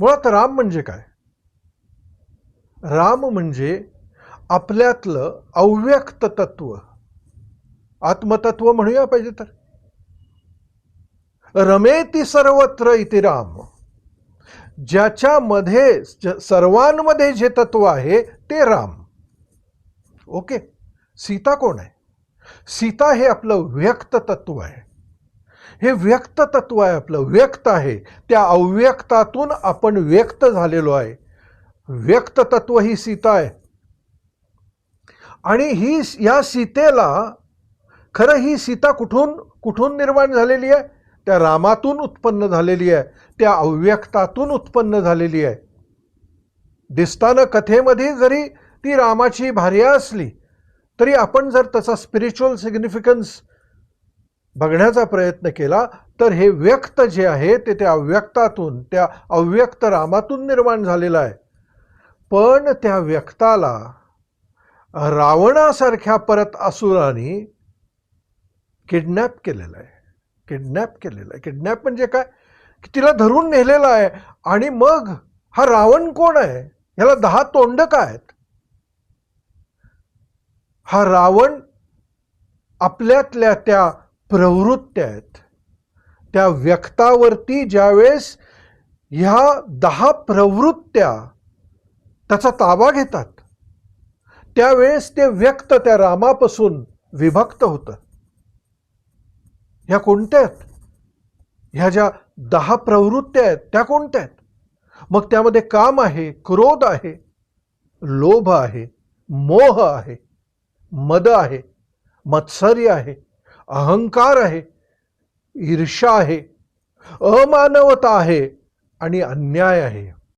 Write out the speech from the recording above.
मुळात राम म्हणजे काय? राम म्हणजे आपल्यातलं अव्यक्त तत्व. आत्मतत्व म्हणूया पाहिजे तर. रमेती सर्वत्र इति राम. ज्याच्यामध्ये सर्वांमध्ये जे तत्व आहे ते राम. ओके? सीता कोण आहे? सीता हे आपलं व्यक्त तत्व आहे. हे व्यक्त तत्व आहे आपलं. व्यक्त आहे. त्या अव्यक्तातून आपण व्यक्त झालेलो आहे. व्यक्त तत्व ही सीता आहे. आणि ही या सीतेला खरं ही सीता कुठून कुठून निर्माण झालेली आहे? त्या रामातून उत्पन्न झालेली आहे. त्या अव्यक्तातून उत्पन्न झालेली आहे. दिसताना कथेमध्ये जरी ती रामाची भार्या असली तरी आपण जर त्याचा स्पिरिच्युअल सिग्निफिकन्स बघण्याचा प्रयत्न केला तर हे व्यक्त जे आहे ते त्या अव्यक्तातून त्या अव्यक्त रामातून निर्माण झालेलं आहे. पण त्या व्यक्ताला रावणासारख्या परत असुराने किडनॅप केलेलं आहे. किडनॅप केलेलं आहे. किडनॅप म्हणजे काय? की तिला धरून नेलेलं आहे आणि मग हा रावण कोण आहे? ह्याला दहा तोंड काय आहेत? हा रावण आपल्यातल्या त्या प्रवृत्त्या आहेत. त्या व्यक्तावरती ज्यावेळेस ह्या दहा प्रवृत्त्या त्याचा ताबा घेतात त्यावेळेस ते व्यक्त त्या रामापासून विभक्त होतं ह्या कोणत्या आहेत? ह्या ज्या दहा प्रवृत्त्या आहेत त्या कोणत्या आहेत? मग त्यामध्ये काम आहे क्रोध आहे लोभ आहे मोह आहे मद आहे मत्सर्य आहे अहंकार आहे ईर्षा आहे अमानवता आहे आणि अन्याय आहे.